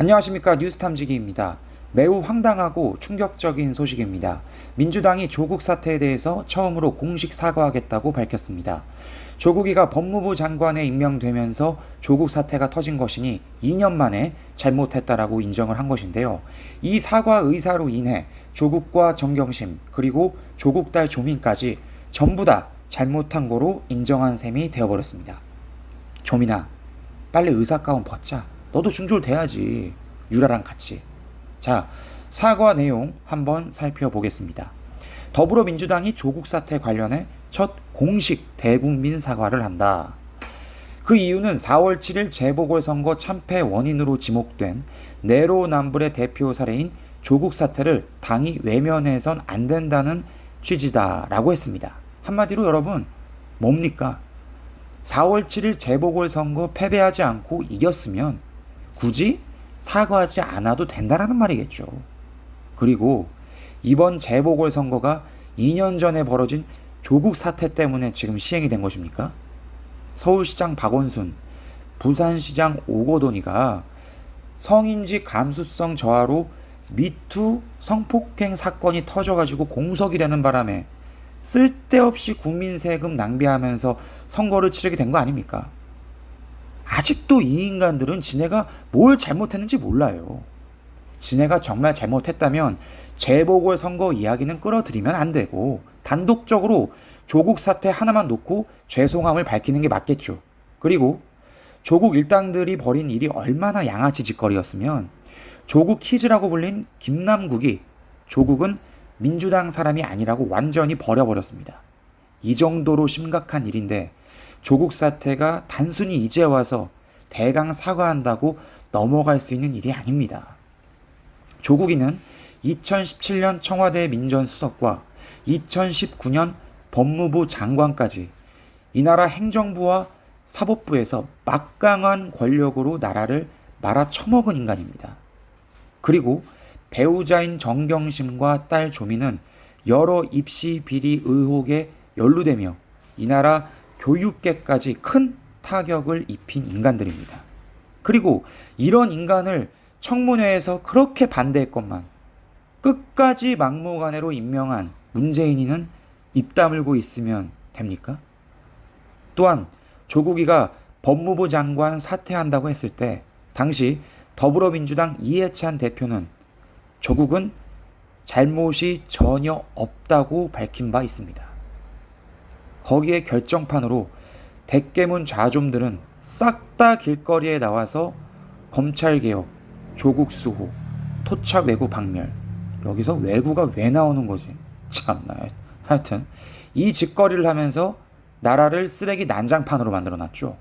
안녕하십니까 뉴스탐지기입니다. 매우 황당하고 충격적인 소식입니다. 민주당이 조국 사태에 대해서 처음으로 공식 사과하겠다고 밝혔습니다. 조국이가 법무부 장관에 임명되면서 조국 사태가 터진 것이니 2년 만에 잘못했다라고 인정을 한 것인데요. 이 사과 의사로 인해 조국과 정경심 그리고 조국 딸 조민까지 전부 다 잘못한 거로 인정한 셈이 되어버렸습니다. 조민아, 빨리 의사 가운 벗자. 너도 중졸 돼야지. 유라랑 같이. 자, 사과 내용 한번 살펴보겠습니다. 더불어민주당이 조국 사태 관련해 첫 공식 대국민 사과를 한다. 그 이유는 4월 7일 재보궐선거 참패 원인으로 지목된 내로남불의 대표 사례인 조국 사태를 당이 외면해선 안 된다는 취지다라고 했습니다. 한마디로 여러분, 뭡니까? 4월 7일 재보궐선거 패배하지 않고 이겼으면 굳이 사과하지 않아도 된다라는 말이겠죠. 그리고 이번 재보궐선거가 2년 전에 벌어진 조국 사태 때문에 지금 시행이 된 것입니까? 서울시장 박원순, 부산시장 오거돈이가 성인지 감수성 저하로 미투 성폭행 사건이 터져가지고 공석이 되는 바람에 쓸데없이 국민 세금 낭비하면서 선거를 치르게 된 거 아닙니까? 아직도 이 인간들은 지네가 뭘 잘못했는지 몰라요. 지네가 정말 잘못했다면 재보궐 선거 이야기는 끌어들이면 안 되고 단독적으로 조국 사태 하나만 놓고 죄송함을 밝히는 게 맞겠죠. 그리고 조국 일당들이 벌인 일이 얼마나 양아치 짓거리였으면 조국 키즈라고 불린 김남국이 조국은 민주당 사람이 아니라고 완전히 버려버렸습니다. 이 정도로 심각한 일인데 조국 사태가 단순히 이제 와서 대강 사과한다고 넘어갈 수 있는 일이 아닙니다. 조국이는 2017년 청와대 민전수석과 2019년 법무부 장관까지 이 나라 행정부와 사법부에서 막강한 권력으로 나라를 말아 처먹은 인간입니다. 그리고 배우자인 정경심과 딸 조민은 여러 입시 비리 의혹에 연루되며 이 나라 교육계까지 큰 타격을 입힌 인간들입니다. 그리고 이런 인간을 청문회에서 그렇게 반대했건만 끝까지 막무가내로 임명한 문재인이는 입 다물고 있으면 됩니까? 또한 조국이가 법무부 장관 사퇴한다고 했을 때 당시 더불어민주당 이해찬 대표는 조국은 잘못이 전혀 없다고 밝힌 바 있습니다. 거기에 결정판으로 대깨문 좌좀들은 싹 다 길거리에 나와서 검찰개혁, 조국 수호, 토착 외구 박멸. 여기서 외구가 왜 나오는 거지? 참나. 하여튼 이 짓거리를 하면서 나라를 쓰레기 난장판으로 만들어 놨죠.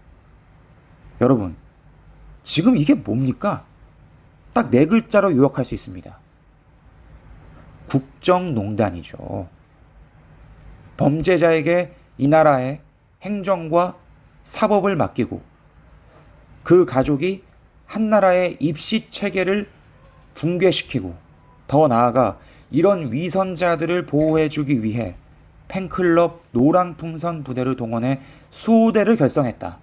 여러분, 지금 이게 뭡니까? 딱 네 글자로 요약할 수 있습니다. 국정농단이죠. 범죄자에게 이 나라의 행정과 사법을 맡기고 그 가족이 한 나라의 입시 체계를 붕괴시키고 더 나아가 이런 위선자들을 보호해주기 위해 팬클럽 노랑풍선 부대를 동원해 수호대를 결성했다.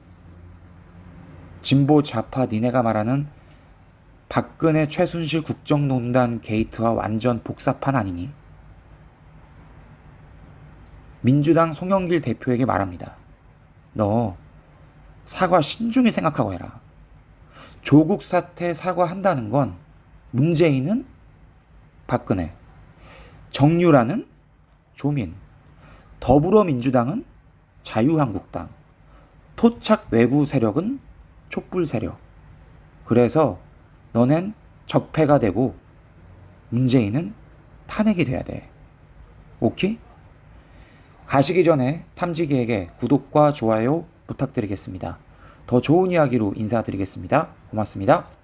진보 좌파 니네가 말하는 박근혜 최순실 국정농단 게이트와 완전 복사판 아니니? 민주당 송영길 대표에게 말합니다. 너 사과 신중히 생각하고 해라. 조국 사태 사과한다는 건 문재인은 박근혜, 정유라는 조민, 더불어민주당은 자유한국당, 토착 외구 세력은 촛불 세력. 그래서 너넨 적폐가 되고 문재인은 탄핵이 돼야 돼. 오케이? 가시기 전에 탐지기에게 구독과 좋아요 부탁드리겠습니다. 더 좋은 이야기로 인사드리겠습니다. 고맙습니다.